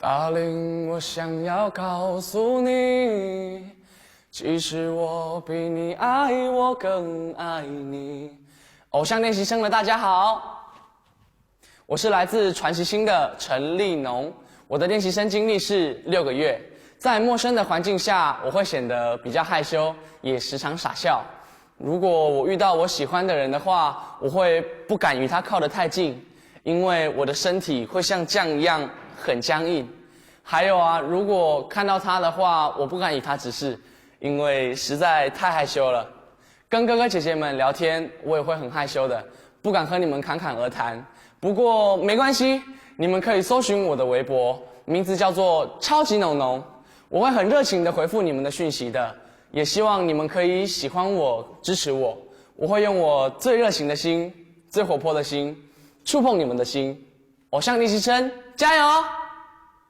Darling，我想要告诉你，其实我比你爱我更爱你。偶像练习生的大家好，我是来自传奇星的陈立农。我的练习生经历是六个月，在陌生的环境下，我会显得比较害羞，也时常傻笑。如果我遇到我喜欢的人的话，我会不敢与他靠得太近，因为我的身体会像酱一样很僵硬。还有啊，如果看到他的话，我不敢与他直视，因为实在太害羞了。跟哥哥姐姐们聊天，我也会很害羞的，不敢和你们侃侃而谈。不过没关系，你们可以搜寻我的微博，名字叫做超级农农，我会很热情的回复你们的讯息的。也希望你们可以喜欢我，支持我，我会用我最热情的心、最活泼的心，触碰你们的心。偶像练习生，加油！